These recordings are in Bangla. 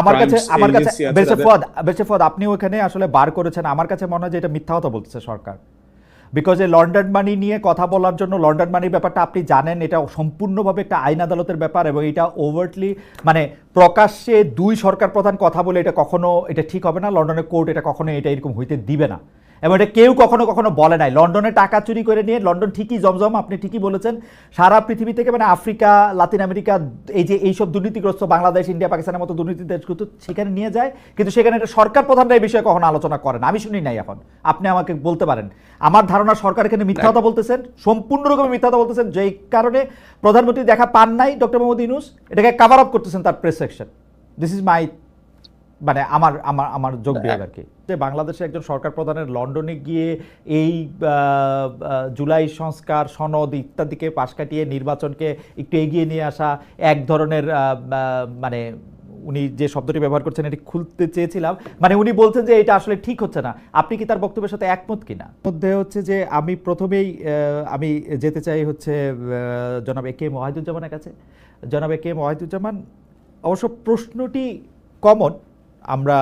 আমার কাছে কাছে আপনি ওখানে আসলে বার করেছেন। আমার কাছে মনে হয় যে এটা মিথ্যা কথা বলতেছে সরকার। বিকজ এই লন্ডন মানি নিয়ে কথা বলার জন্য লন্ডন মানির ব্যাপারটা আপনি জানেন এটা সম্পূর্ণভাবে একটা আইন আদালতের ব্যাপার এবং এটা ওভারটলি মানে প্রকাশ্যে দুই সরকার প্রধান কথা বলে এটা কখনো এটা ঠিক হবে না। লন্ডনের কোর্ট এটা কখনো এটা এরকম হইতে দিবে না। এবং এটা কেউ কখনো কখনো বলে নাই। লন্ডনে টাকা চুরি করে নিয়ে লন্ডন ঠিকই জমজম আপনি ঠিকই বলেছেন। সারা পৃথিবী থেকে মানে আফ্রিকা লাতিন আমেরিকা এই যে এইসব দুর্নীতিগ্রস্ত বাংলাদেশ ইন্ডিয়া পাকিস্তানের মতো দুর্নীতি দেশগুলো সেখানে নিয়ে যায়। কিন্তু সেখানে এটা সরকার প্রধানরা এই বিষয়ে কখনো আলোচনা করেন আমি শুনি নাই এখন। আপনি আমাকে বলতে পারেন। আমার ধারণা সরকার এখানে মিথ্যা কথা বলতেছেন সম্পূর্ণ রকমের মিথ্যা কথা বলতেছেন। যেই কারণে প্রধানমন্ত্রী দেখা পান নাই ডক্টর মোহাম্মদ ইউনুস। এটাকে কাভার আপ করতেছেন তার press section this is my মানে আমার আমার আমার যোগ বিয়োগ আর কি। যে বাংলাদেশে একজন সরকার প্রধানের লন্ডনে গিয়ে এই জুলাই সংস্কার সনদ ইত্যাদিকে পাশ কাটিয়ে নির্বাচনকে একটু এগিয়ে নিয়ে আসা এক ধরনের মানে উনি যে শব্দটি ব্যবহার করছেন এটি খুলতে চেয়েছিলাম। মানে উনি বলছেন যে এটা আসলে ঠিক হচ্ছে না। আপনি কি তার বক্তব্যের সাথে একমত কিনা? মধ্যে হচ্ছে যে আমি প্রথমেই আমি যেতে চাই হচ্ছে জনাব এ কে ওয়াহিদুজ্জামানের কাছে। জনাব এ কে ওয়াহিদুজ্জামান অবশ্য প্রশ্নটি কমন আমরা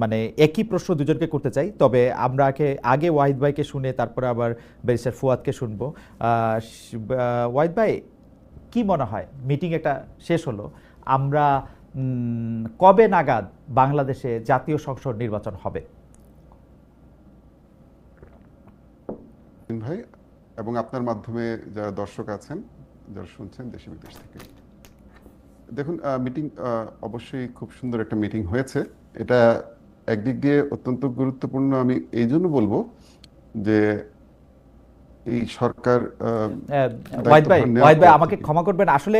মানে একই প্রশ্ন দুজনকে করতে চাই, তবে আমরা আগে ওয়াহিদ ভাইকে শুনে তারপরে আবার ব্যারিস্টার ফুয়াদকে শুনব। ওয়াহিদ ভাই, কি মনে হয়? মিটিং এটা শেষ হলো। আমরা কবে নাগাদ বাংলাদেশে জাতীয় সংসদ নির্বাচন হবে? ভাই, এবং আপনার মাধ্যমে যারা দর্শক আছেন, যারা শুনছেন দেশে বিদেশ থেকে। দেখুন মিটিং অবশ্যই খুব সুন্দর একটা মিটিং হয়েছে। এটা একদিক দিয়ে অত্যন্ত গুরুত্বপূর্ণ আমি এই জন্য বলব যে এই সরকার আহ, আহ, ওয়াহিদ ভাই ওয়াহিদ ভাই আমাকে ক্ষমা করবেন। আসলে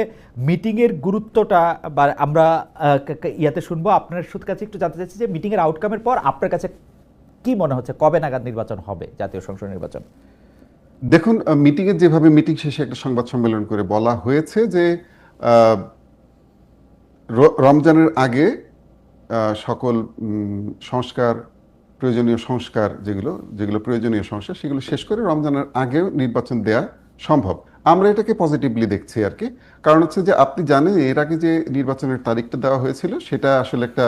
মিটিং এর গুরুত্বটা বা আমরা ইয়াতে শুনব। আপনার সুদ কাছে একটু জানতে চাচ্ছি যে মিটিং এর আউটকামের পর আপনার কাছে কি মনে হচ্ছে? কবে নাগাদ নির্বাচন হবে জাতীয় সংসদ নির্বাচন? দেখুন মিটিং এর যেভাবে মিটিং শেষে একটা সংবাদ সম্মেলন করে বলা হয়েছে যে রমজানের আগে সকল সংস্কার, প্রয়োজনীয় সংস্কার যেগুলো যেগুলো প্রয়োজনীয় সংস্কার, সেগুলো শেষ করে রমজানের আগেও নির্বাচন দেয়া সম্ভব। আমরা এটাকে পজিটিভলি দেখছি আর কি। কারণ হচ্ছে যে আপনি জানেন, এর আগে যে নির্বাচনের তারিখটা দেওয়া হয়েছিল, সেটা আসলে একটা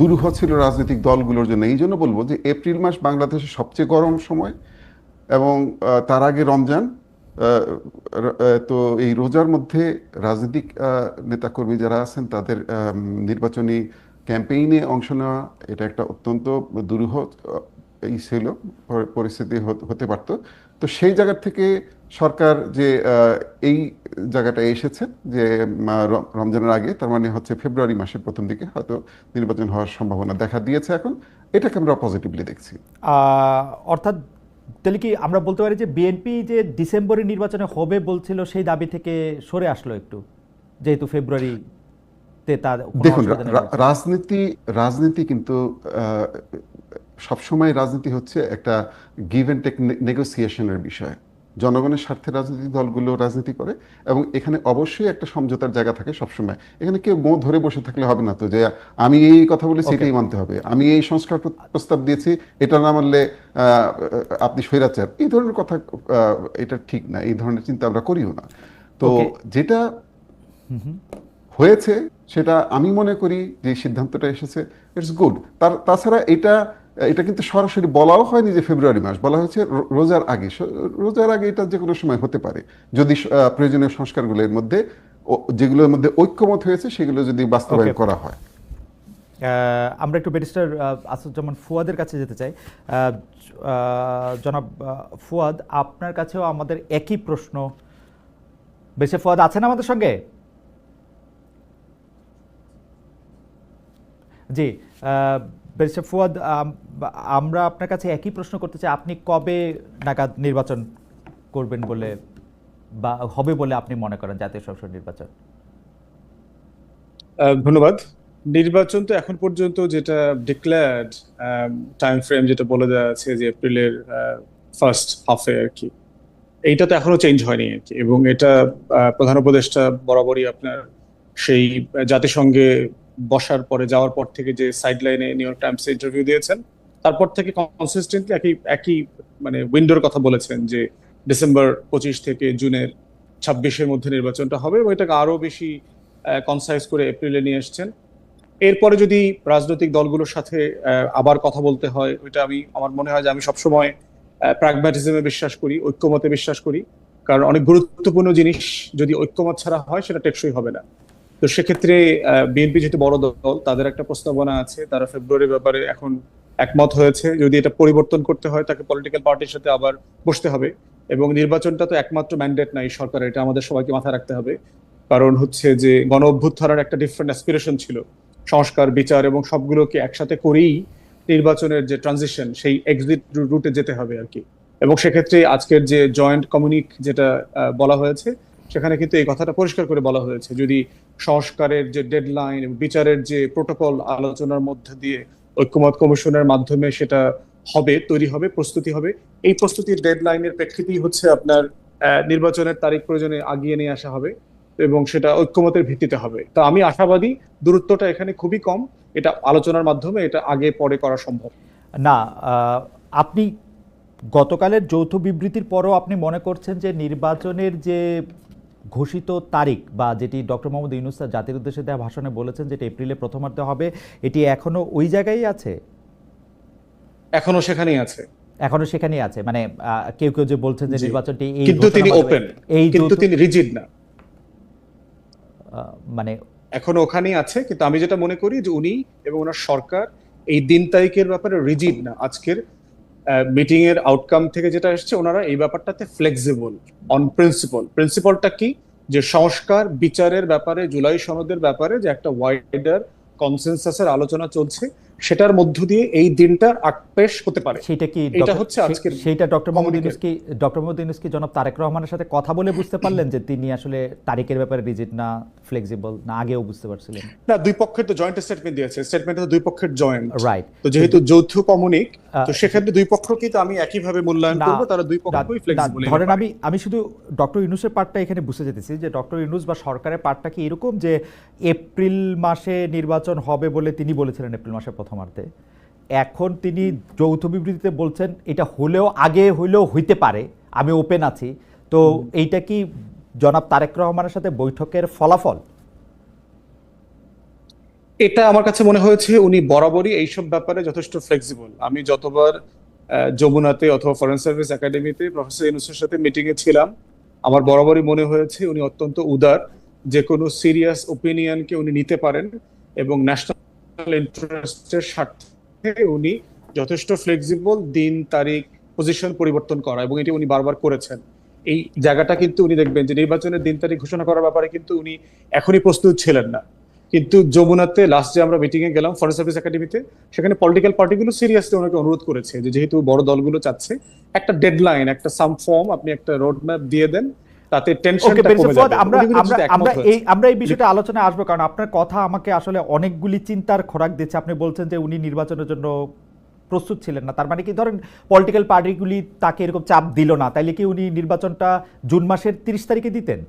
দুরূহ ছিল রাজনৈতিক দলগুলোর জন্য। এই জন্য বলব যে এপ্রিল মাস বাংলাদেশের সবচেয়ে গরম সময় এবং তার আগে রমজান তো এই রোজার মধ্যে রাজনৈতিক নেতাকর্মী যারা আছেন, তাদের নির্বাচনী ক্যাম্পেইনে অংশ নেওয়া, এটা একটা অত্যন্ত দুরূহ এই ছিল পরিস্থিতি হত- পারত। তো সেই জায়গা থেকে সরকার যে এই জায়গাটা এসেছে যে রমজানের আগে, তার মানে হচ্ছে ফেব্রুয়ারি মাসের প্রথম দিকে হয়তো নির্বাচন হওয়ার সম্ভাবনা দেখা দিয়েছে এখন। এটাকে আমরা পজিটিভলি দেখছি। অর্থাৎ তাহলে কি আমরা বলতে পারি যে বিএনপি যে ডিসেম্বরে নির্বাচনে হবে বলছিল সেই দাবি থেকে সরে আসলো একটু যেহেতু ফেব্রুয়ারি তার দেখুন। রাজনীতি রাজনীতি কিন্তু আহ, সবসময় রাজনীতি হচ্ছে একটা গিভ অ্যান্ড টেক নেগোসিয়েশনের বিষয় জনগণের স্বার্থে রাজনৈতিক দলগুলো রাজনীতি করে এবং এখানে অবশ্যই একটা সমঝোতার জায়গা থাকে সবসময়। এখানে কেউ গো ধরে বসে থাকলে হবে না তো যে আমি এই কথা বলেছি. এটাই মানতে হবে। আমি এই সংস্কার প্রস্তাব দিয়েছি এটা না মানলে আপনি স্বৈরাচার। এই ধরনের কথা এটা ঠিক না। এই ধরনের চিন্তা আমরা করিও না। তো যেটা হয়েছে সেটা আমি মনে করি যে সিদ্ধান্তটা এসেছে ইটস গুড তার তাছাড়া এটা এটা কিন্তু সরাসরি বলাও হয়নি যে ফেব্রুয়ারি মাস বলা হয়েছে রোজার আগে। রোজার আগে এটা যে কোনো সময় হতে পারে। যদি প্রয়োজনীয় সংস্কারগুলোর মধ্যে যেগুলোর মধ্যে ঐক্যমত হয়েছে সেগুলো যদি বাস্তবায়ন করা হয়। আমরা একটু ব্যারিস্টার আসাদুজ্জামান ফুয়াদের কাছে যেতে চাই। জনাব ফুয়াদ আপনার কাছেও আমাদের একই প্রশ্ন। বেশি ফুয়াদ আছেন আমাদের সঙ্গে? জি আহ, ব্যারিস্টার ফুয়াদ আমরা আপনার কাছে একই প্রশ্ন করতে চাই, আপনি কবে নাগাদ নির্বাচন করবেন বলে বা হবে বলে আপনি মনে করেন জাতীয় সংসদ নির্বাচন? ধন্যবাদ। নির্বাচন তো এখন পর্যন্ত যেটা ডিক্লেয়ার্ড টাইম ফ্রেম যেটা বলে দেওয়া আছে যে এপ্রিলের ফার্স্ট হাফে আর কি, এইটা তো এখনও চেঞ্জ হয়নি আর কি, এবং এটা প্রধান উপদেষ্টা বরাবরই আপনার সেই জাতিসংঘে বসার পরে, যাওয়ার পর থেকে যে সাইড লাইনে নিউ ইয়র্ক টাইমস ইন্টারভিউ দিয়েছেন, তারপর থেকে কনসিস্টেন্টলি একই একই মানে উইন্ডোর কথা বলেছেন যে ডিসেম্বর পঁচিশ থেকে জুনের ছাব্বিশের মধ্যে নির্বাচনটা হবে এবং এটাকে আরও বেশি কনসাইজ করে এপ্রিলে নিয়ে এসছেন। এরপরে যদি রাজনৈতিক দলগুলোর সাথে আবার কথা বলতে হয়, ওইটা আমি, আমার মনে হয় যে আমি সবসময় প্র্যাগম্যাটিজমে বিশ্বাস করি, ঐক্যমতে বিশ্বাস করি। কারণ অনেক গুরুত্বপূর্ণ জিনিস যদি ঐক্যমত ছাড়া হয়, সেটা টেকসই হবে না। তো সেক্ষেত্রে বিএনপি যেহেতু বড় দল, তাদের একটা প্রস্তাবনা আছে, তারা ফেব্রুয়ারির ব্যাপারে এখন একমত হয়েছে। যদি এটা পরিবর্তন করতে হয়, তাকে পলিটিক্যাল পার্টির সাথে আবার বসতে হবে। এবং নির্বাচনটা তো একমাত্র ম্যান্ডেট নাই সরকারের, এটা আমাদের সবাইকে মাথায় রাখতে হবে। কারণ হচ্ছে যে, গণ অভ্যুত্থানের একটা ডিফারেন্ট অ্যাসপিরেশন ছিল। সংস্কার, বিচার এবং সবগুলোকে একসাথে করেই নির্বাচনের যে ট্রানজিশন সেই এক্সিট রুটে যেতে হবে আর কি। এবং সেক্ষেত্রে আজকের যে জয়েন্ট কমিউনিক যেটা বলা হয়েছে সেখানে কিন্তু এই কথাটা পরিষ্কার করে বলা হয়েছে। যদি সংস্কারের যে ডেডলাইন বিচারের যে প্রোটোকল আলোচনার মধ্যে দিয়ে ঐক্যমত কমিশনের মাধ্যমে সেটা হবে, তৈরি হবে, প্রস্তুতি হবে, এই প্রস্তুতির ডেডলাইনের প্রেক্ষিতেই হচ্ছে আপনার নির্বাচনের তারিখ প্রয়োজনে আগিয়ে নিয়ে আসা হবে এবং সেটা ঐক্যমতের ভিত্তিতে হবে। তা আমি আশাবাদী দূরত্বটা এখানে খুবই কম। এটা আলোচনার মাধ্যমে এটা আগে পরে করা সম্ভব। না আপনি গতকালের যৌথ বিবৃতির পরও আপনি মনে করছেন যে নির্বাচনের যে ঘোষিত তারিখ বা যেটি ডক্টর মোহাম্মদ ইউনুস জাতির উদ্দেশ্যে দেওয়া ভাষণে বলেছেন যেটা এপ্রিলে প্রথমার্ধে হবে এটি এখনও ওই জায়গায় আছে? এখনও সেখানেই আছে। এখনও সেখানেই আছে? মানে কেউ কেউ যে বলছেন যে নির্বাচনটি এই কিন্তু তিনি ওপেন এই কিন্তু তিনি রিজিড না। মানে এখনও ওখানেই আছে কিন্তু আমি যেটা মনে করি যে উনি এবং ওনার সরকার এই দিন তারিখের ব্যাপারে রিজিড না। আজকের মিটিং এর আউটকাম থেকে যেটা এসছে, ওনারা এই ব্যাপারটাতে ফ্লেক্সিবল অন প্রিন্সিপাল প্রিন্সিপালটা কি? যে সংস্কার বিচারের ব্যাপারে, জুলাই সনদের ব্যাপারে যে একটা ওয়াইডার কনসেনসাসের আলোচনা চলছে সেটার মধ্য দিয়ে এই দিনটার আকপেশ হতে পারে। সেটা কি এটা হচ্ছে আজকের সেইটা ডক্টর মোহাম্মদ ইউনুস কি ডক্টর মোহাম্মদ ইউনুস কি জনাব তারেক রহমানের সাথে কথা বলে বুঝতে পারলেন যে তিনি আসলে তারিখের ব্যাপারে রিজিট না ফ্লেক্সিবল না আগেও বুঝতে পারছিলেন। না দুই পক্ষের তো জয়েন্ট স্টেটমেন্ট দিয়েছে। স্টেটমেন্টে তো দুই পক্ষের জয়েন্ট রাইট তো যেহেতু যৌথ কমিউনিক তো সেক্ষেত্রে দুই পক্ষকেই তো আমি একই ভাবে মূল্যায়ন করব তারা দুই পক্ষই ফ্লেক্সিবল ধরেন আমি আমি শুধু ডক্টর ইউনুসের পার্টটা এখানে বুঝতে যেতেছি যে ডক্টর ইউনুস বা সরকারের পার্টটা কি এরকম যে এপ্রিল মাসে নির্বাচন হবে বলে তিনি বলেছিলেন এপ্রিল মাসের প্রথমার্ধে এখন তিনি যৌথ বিবৃতিতে বলছেন এটা হলেও আগে হইলেও হইতে পারে আমি ওপেন আছি। তো এইটা কি জনাব তারেক রহমানের সাথে বৈঠকের ফলাফল? এটা আমার কাছে মনে হয়েছে উনি বরাবরই এইসব ব্যাপারে যথেষ্ট ফ্লেক্সিবল আমি যতবার আহ, যমুনাতে অথবা ফরেন সার্ভিস একাডেমিতে প্রফেসর ইউনুসের সাথে মিটিং এ ছিলাম আমার বরাবরই মনে হয়েছে উনি অত্যন্ত উদার যে কোনো সিরিয়াস ওপিনিয়নকে উনি নিতে পারেন এবং ন্যাশনাল ইন্টারেস্টের স্বার্থে উনি যথেষ্ট ফ্লেক্সিবল দিন, তারিখ পজিশন পরিবর্তন করা এবং এটি উনি বারবার করেছেন। এই জায়গাটা কিন্তু উনি দেখবেন যে নির্বাচনের দিন, তারিখ ঘোষণা করার ব্যাপারে কিন্তু উনি এখনই প্রস্তুত ছিলেন না। কিন্তু যমুনাতে লাস্ট যে আমরা মিটিং এ গেলাম ফরেন সার্ভিস একাডেমিতে সেখানে পলিটিক্যাল পার্টিগুলো সিরিয়াসলি ওনাকে অনুরোধ করেছে যে যেহেতু বড় দলগুলো চাচ্ছে, একটা ডেডলাইন একটা সাম ফর্ম আপনি একটা রোড ম্যাপ দিয়ে দেন তাতে টেনশনটা কমে যাবে। আমরা। এই আমরা এই বিষয়টা আলোচনায় আসব কারণ আপনার কথা আমাকে আসলে অনেকগুলি চিন্তার খোরাক দিচ্ছে। আপনি বলছেন যে উনি নির্বাচনের জন্য প্রস্তুত ছিলেন না। তার মানে কি? ধরেন পলিটিক্যাল পার্টিগুলি তাকে এরকম চাপ দিল না। তাইলে কি উনি নির্বাচনটা জুন মাসের তিরিশ তারিখে দিতেন?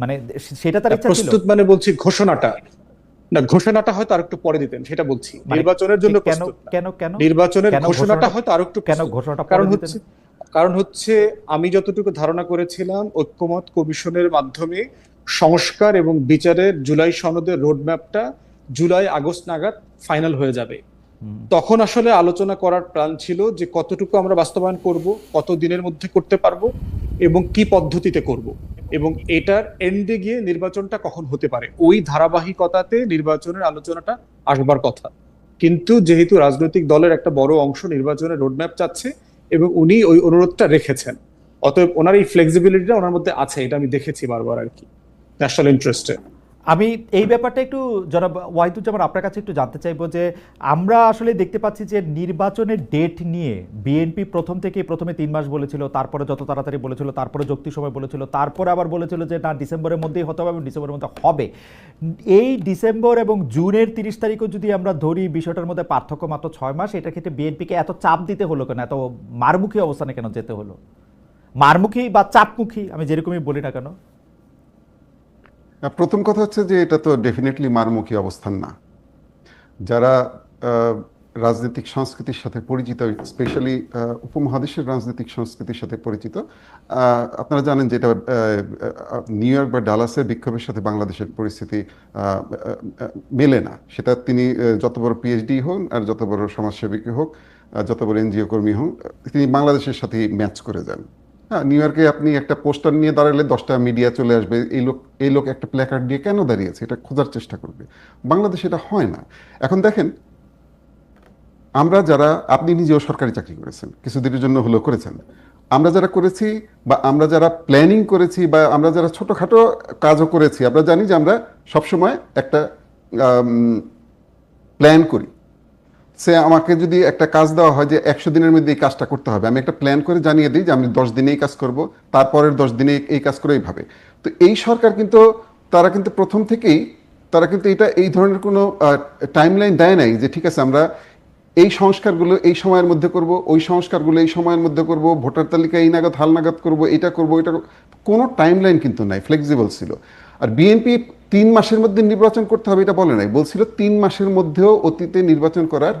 মানে সেটা তার ইচ্ছা ছিল। প্রস্তুত মানে বলছি ঘোষণাটা। না ঘোষণাটা হয়তো আরেকটু পরে দিতেন সেটা বলছি। মানে নির্বাচনের জন্য কেন কেন কেন নির্বাচনের কেন ঘোষণাটা ঘোষণাটা- হয়তো আরেকটু কেন ঘোষণাটা কারণ হচ্ছে কারণ হচ্ছে আমি যতটুকু ধারণা করেছিলাম ঐক্যমত কমিশনের মাধ্যমে সংস্কার এবং বিচারের জুলাই সনদের রোডম্যাপটা জুলাই আগস্ট নাগাদ ফাইনাল হয়ে যাবে। তখন আসলে আলোচনা করার প্ল্যান ছিল যে কতটুকু আমরা বাস্তবায়ন করব কত দিনের মধ্যে করতে পারব এবং কি পদ্ধতিতে করব এবং এটার এন্ডে গিয়ে নির্বাচনটা কখন হতে পারে। ওই ধারাবাহিকতাতে নির্বাচনের আলোচনাটা আসবার কথা। কিন্তু যেহেতু রাজনৈতিক দলের একটা বড় অংশ নির্বাচনের রোডম্যাপ চাচ্ছে এবং উনি ওই অনুরোধটা রেখেছেন। অতএব ওনার এই ফ্লেক্সিবিলিটিটা ওনার মধ্যে আছে, এটা আমি দেখেছি বারবার আর কি। ন্যাশনাল ইন্টারেস্টে আমি এই ব্যাপারটা একটু জনাব ওয়াহিদুজ্জামান আপনার কাছে একটু জানতে চাইব যে আমরা আসলে দেখতে পাচ্ছি যে নির্বাচনের ডেট নিয়ে বিএনপি প্রথম থেকে প্রথমে তিন মাস বলেছিল, তারপরে যত তাড়াতাড়ি বলেছিল, তারপরে যুক্তি সময় বলেছিল, তারপরে আবার বলেছিল যে না, ডিসেম্বরের মধ্যেই হতে হবে এবং ডিসেম্বরের মধ্যে হবে। এই ডিসেম্বর এবং জুনের তিরিশ তারিখও যদি আমরা ধরি, বিষয়টার মধ্যে পার্থক্য মাত্র ছয় মাস, এটা ক্ষেত্রে বিএনপিকে এত চাপ দিতে হলো কেন? এত মারমুখী অবস্থানে কেন যেতে হলো? মারমুখী বা চাপমুখী, আমি যেরকমই বলি না কেন? প্রথম কথা হচ্ছে যে এটা তো ডেফিনেটলি মারমুখী অবস্থান না। যারা রাজনৈতিক সংস্কৃতির সাথে পরিচিত স্পেশালি উপমহাদেশের রাজনৈতিক সংস্কৃতির সাথে পরিচিত আপনারা জানেন যেটা নিউ ইয়র্ক বা ডালাসের বিক্ষোভের সাথে বাংলাদেশের পরিস্থিতি মেলে না। সেটা তিনি যত বড় পিএইচডি হন আর যত বড় সমাজসেবী হোক যত বড় এনজিও কর্মী হোক, তিনি বাংলাদেশের সাথে ম্যাচ করে যান। হ্যাঁ নিউ ইয়র্কে আপনি একটা পোস্টার নিয়ে দাঁড়ালে দশটা মিডিয়া চলে আসবে। এই লোক এই লোক একটা প্ল্যাকার্ড দিয়ে কেন দাঁড়িয়েছে? এটা খোঁজার চেষ্টা করবে। বাংলাদেশে এটা হয় না। এখন দেখেন, আমরা যারা, আপনি নিজেও সরকারি চাকরি করেছেন, কিছুদিনের জন্য হলেও করেছেন। আমরা যারা করেছি বা আমরা যারা প্ল্যানিং করেছি বা আমরা যারা ছোটখাটো কাজও করেছি, আমরা জানি যে আমরা সবসময় একটা প্ল্যান করি। সে আমাকে যদি একটা কাজ দেওয়া হয় যে একশো দিনের মধ্যে এই কাজটা করতে হবে, আমি একটা প্ল্যান করে জানিয়ে দিই যে আমি দশ দিনে এই কাজ করব, তারপরের দশ দিনে এই কাজ করে এইভাবে তো এই সরকার কিন্তু, তারা কিন্তু প্রথম থেকেই, তারা কিন্তু এটা এই ধরনের কোনো টাইমলাইন দেয় নাই যে ঠিক আছে আমরা এই সংস্কারগুলো এই সময়ের মধ্যে করব, ওই সংস্কারগুলো এই সময়ের মধ্যে করব, ভোটার তালিকা এই নাগাদ, হাল নাগাদ করব, এটা করব এটা। কোনো টাইমলাইন কিন্তু নাই ফ্লেক্সিবল ছিল আর বিএনপি তিন মাসের মধ্যে নির্বাচন করতে হবে এটা বলে নাই। বলছিল তিন মাসের মধ্যেও অতীতে নির্বাচন করার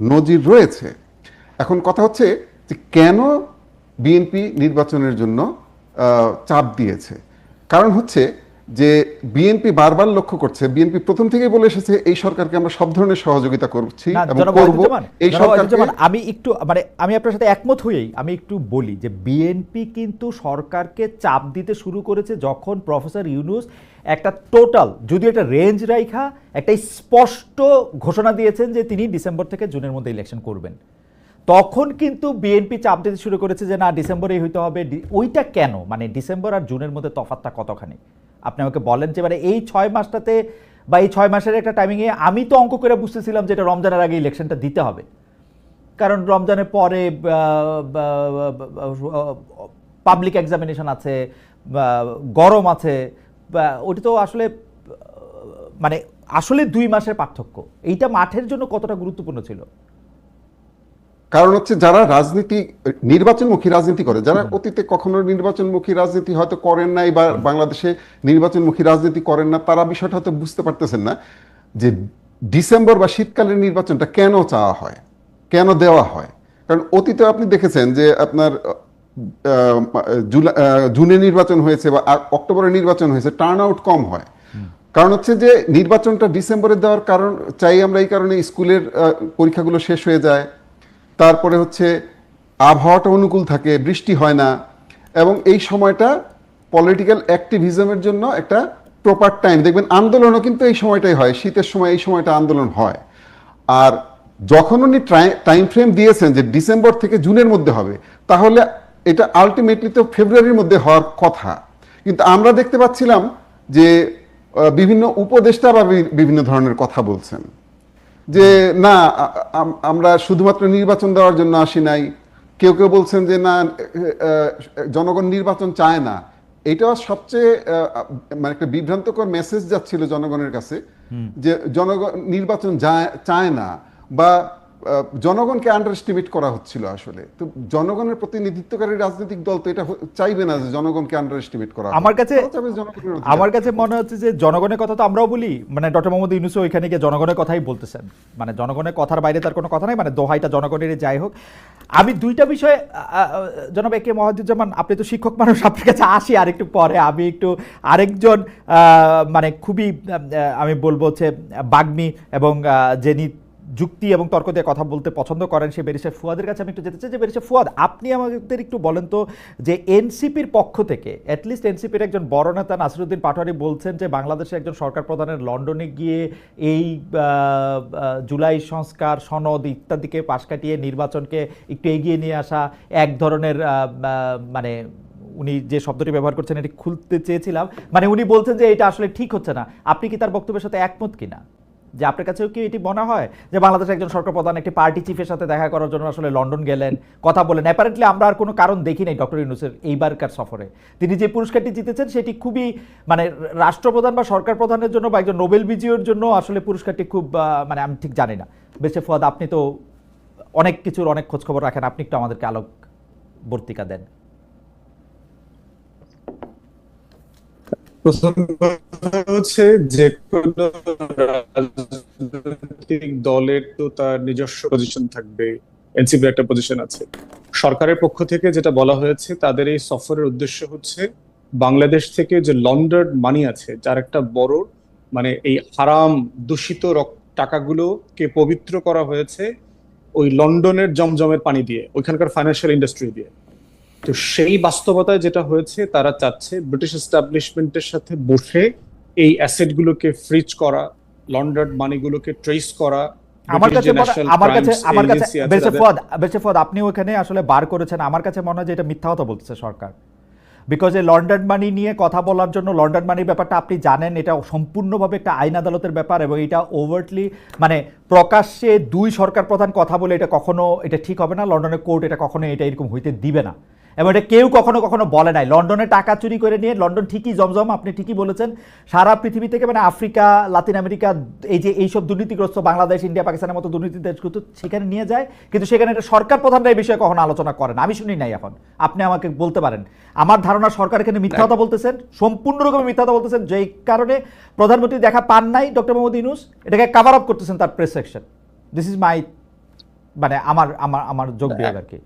নজির রয়েছে। এখন কথা হচ্ছে যে কেন বিএনপি নির্বাচনের জন্য চাপ দিয়েছে? কারণ হচ্ছে যে বিএনপি বারবার লক্ষ্য করছে বিএনপি প্রথম থেকেই বলে এসেছে এই সরকারকে আমরা সব ধরনের সহযোগিতা করছি করব। এই সরকারকে আমি একটু মানে আমি আপনার সাথে একমত হয়েই আমি একটু বলি যে বিএনপি কিন্তু সরকারকে চাপ দিতে শুরু করেছে যখন প্রফেসর ইউনুস একটা টোটাল যদি একটা রেঞ্জ রাইখা একটা স্পষ্ট ঘোষণা দিয়েছেন যে তিনি ডিসেম্বর থেকে জুনের মধ্যে ইলেকশন করবেন। তখন কিন্তু বিএনপি চাপ দিতে শুরু করেছে যে, না ডিসেম্বরেই হইতে হবে। ওইটা কেন? মানে ডিসেম্বর আর জুনের মধ্যে তফাৎটা কতখানি? আপনি আমাকে বলেন যে মানে এই ছয় মাসটাতে বা এই ছয় মাসের একটা টাইমিংয়ে আমি তো অঙ্ক করে বুঝতেছিলাম যে এটা রমজানের আগে ইলেকশনটা দিতে হবে। কারণ রমজানের পরে পাবলিক এক্সামিনেশন আছে গরম আছে ওটি তো আসলে মানে আসলে দুই মাসের পার্থক্য। এইটা মাঠের জন্য কতটা গুরুত্বপূর্ণ ছিল? কারণ হচ্ছে যারা রাজনীতি, নির্বাচনমুখী রাজনীতি করে, যারা অতীতে কখনো নির্বাচনমুখী রাজনীতি হয়তো করেন নাই বা বাংলাদেশে নির্বাচনমুখী রাজনীতি করেন না, তারা বিষয়টা হয়তো বুঝতে পারতেছেন না যে ডিসেম্বর বা শীতকালের নির্বাচনটা কেন চাওয়া হয়, কেন দেওয়া হয়। কারণ অতীতে আপনি দেখেছেন যে আপনার জুনে নির্বাচন হয়েছে বা অক্টোবরে নির্বাচন হয়েছে টার্ন আউট কম হয়। কারণ হচ্ছে যে নির্বাচনটা ডিসেম্বরে দেওয়ার কারণ, চাই আমরা এই কারণে স্কুলের পরীক্ষাগুলো শেষ হয়ে যায়। তারপরে হচ্ছে আবহাওয়াটা অনুকূল থাকে, বৃষ্টি হয় না। এবং এই সময়টা পলিটিক্যাল অ্যাক্টিভিজমের জন্য একটা প্রপার টাইম দেখবেন আন্দোলনও কিন্তু এই সময়টাই হয়, শীতের সময় এই সময়টা আন্দোলন হয়। আর যখন উনি টাইম ফ্রেম দিয়েছেন যে ডিসেম্বর থেকে জুনের মধ্যে হবে, তাহলে এটা আলটিমেটলি তো ফেব্রুয়ারির মধ্যে হওয়ার কথা। কিন্তু আমরা দেখতে পাচ্ছিলাম যে বিভিন্ন উপদেষ্টা বা বিভিন্ন ধরনের কথা বলছেন। যে না আমরা শুধুমাত্র নির্বাচন দেওয়ার জন্য আসি নাই। কেউ কেউ বলছেন যে না জনগণ নির্বাচন চায় না। এটা সবচেয়ে মানে একটা বিভ্রান্তকর মেসেজ যাচ্ছিল জনগণের কাছে যে জনগণ নির্বাচন চায় না। বা জনগণকে আন্ডার এস্টিমেট করা হচ্ছিল আসলে। তো জনগণের প্রতিনিধিত্বকারী রাজনৈতিক দল তো এটা চাইবে না যে জনগণকে আন্ডার এস্টিমেট করা আমার কাছে-। আমার কাছে মনে হচ্ছে যে জনগণের কথা তো আমরাও বলি। মানে ডক্টর মোহাম্মদ ইউনুসও ওইখানে গিয়ে জনগণের কথাই বলতেছেন। মানে জনগণের কথার বাইরে তার কোনো কথা নাই মানে দোহাইটা জনগণের যাই হোক। আমি দুইটা বিষয়ে জনাব একে মহাদুজ্জামান আপনি তো শিক্ষক মানুষ আপনার কাছে আসি আরেকটু পরে। আমি একটু আরেকজন মানে খুবই আমি বলব হচ্ছে বাগ্মী এবং যিনি যুক্তি এবং তর্ক দিয়ে কথা বলতে পছন্দ করেন সে বেরিসে ফুয়াদের কাছে আমি একটু যেতে চাই যে বেরিসে ফুয়াদ, আপনি আমাদের একটু বলেন তো যে এনসিপির পক্ষ থেকে অ্যাটলিস্ট এনসিপির একজন বড় নেতা নাসিরুদ্দিন পাটোয়ারি বলছেন যে বাংলাদেশের একজন সরকার প্রধানের লন্ডনে গিয়ে এই জুলাই সংস্কার, সনদ ইত্যাদিকে পাশ কাটিয়ে নির্বাচনকে একটু এগিয়ে নিয়ে আসা, এক ধরনের মানে উনি যে শব্দটি ব্যবহার করছেন এটি খুলতে চেয়েছিলাম। মানে উনি বলছেন যে এটা আসলে ঠিক হচ্ছে না। আপনি কি তার বক্তব্যের সাথে একমত কিনা? যে আপনার কাছেও কি এটি মনে হয় যে বাংলাদেশের একজন সরকার প্রধান একটি পার্টি চিফের সাথে দেখা করার জন্য আসলে লন্ডন গেলেন, কথা বলেন? অ্যাপারেন্টলি আমরা আর কোনো কারণ দেখি নাই ডক্টর ইউনুসের এইবারকার সফরে। তিনি যে পুরস্কারটি জিতেছেন সেটি খুবই মানে রাষ্ট্রপ্রধান বা সরকার প্রধানের জন্য বা একজন নোবেল বিজয়ীর জন্য আসলে পুরস্কারটি খুব মানে আমি ঠিক জানি না। বেশে ফুয়াদ, আপনি তো অনেক কিছুর অনেক খোঁজখবর রাখেন, আপনি একটু আমাদেরকে আলোক বর্তিকা দেন। প্রথম কথা হচ্ছে যে কোনো রাজনৈতিক দলের তো তার নিজস্ব পজিশন থাকবে। একটা পজিশন আছে। সরকারের পক্ষ থেকে যেটা বলা হয়েছে, তাদের এই সফরের উদ্দেশ্য হচ্ছে বাংলাদেশ থেকে যে লন্ডার্ড মানি আছে, যার একটা বড় মানে এই হারাম দূষিত টাকাগুলোকে পবিত্র করা হয়েছে ওই লন্ডনের জমজমের পানি দিয়ে, ওইখানকার ফাইন্যান্সিয়াল ইন্ডাস্ট্রি দিয়ে। তো সেই বাস্তবতায় যেটা হয়েছে তারা চাচ্ছে ব্রিটিশ এস্টাবলিশমেন্টের সাথে বসে এই অ্যাসেট গুলোকে ফ্রিজ করা লন্ডার্ড মানিগুলোকে ট্রেস করা আমার কাছে আমার কাছে আমার কাছে ফদ আপনি ওখানে আসলে বার করেছেন আমার কাছে মনে হয় যে এটা মিথ্যা কথা বলতেছে সরকার। বিকজ এই লন্ডন মানি নিয়ে কথা বলার জন্য লন্ডন মানির ব্যাপারটা আপনি জানেন এটা সম্পূর্ণভাবে একটা আইন আদালতের ব্যাপার এবং এটা ওভারটলি মানে প্রকাশ্যে দুই সরকার প্রধান কথা বলে এটা কখনো এটা ঠিক হবে না লন্ডনের কোর্ট এটা কখনো এটা এরকম হইতে দিবে না। এবং এটা কেউ কখনো কখনো বলে নাই। লন্ডনে টাকা চুরি করে নিয়ে, লন্ডন ঠিকই জমজম, আপনি ঠিকই বলেছেন। সারা পৃথিবী থেকে মানে আফ্রিকা, লাতিন আমেরিকা, এই যে এইসব দুর্নীতিগ্রস্ত বাংলাদেশ, ইন্ডিয়া, পাকিস্তানের মতো দুর্নীতি দেশগুলো সেখানে নিয়ে যায়। কিন্তু সেখানে এটা সরকার প্রধানরা এই বিষয়ে কখনো আলোচনা করেন আমি শুনি নাই এখন। আপনি আমাকে বলতে পারেন। আমার ধারণা সরকার এখানে মিথ্যা কথা বলতেছেন সম্পূর্ণ রকমের মিথ্যা কথা বলতেছেন। যেই কারণে প্রধানমন্ত্রী দেখা পান নাই, ডক্টর মোহাম্মদ ইউনুস। এটাকে কাভার আপ করতেছেন তার press section this is my মানে আমার আমার আমার যোগ বিয়োগ আর কি।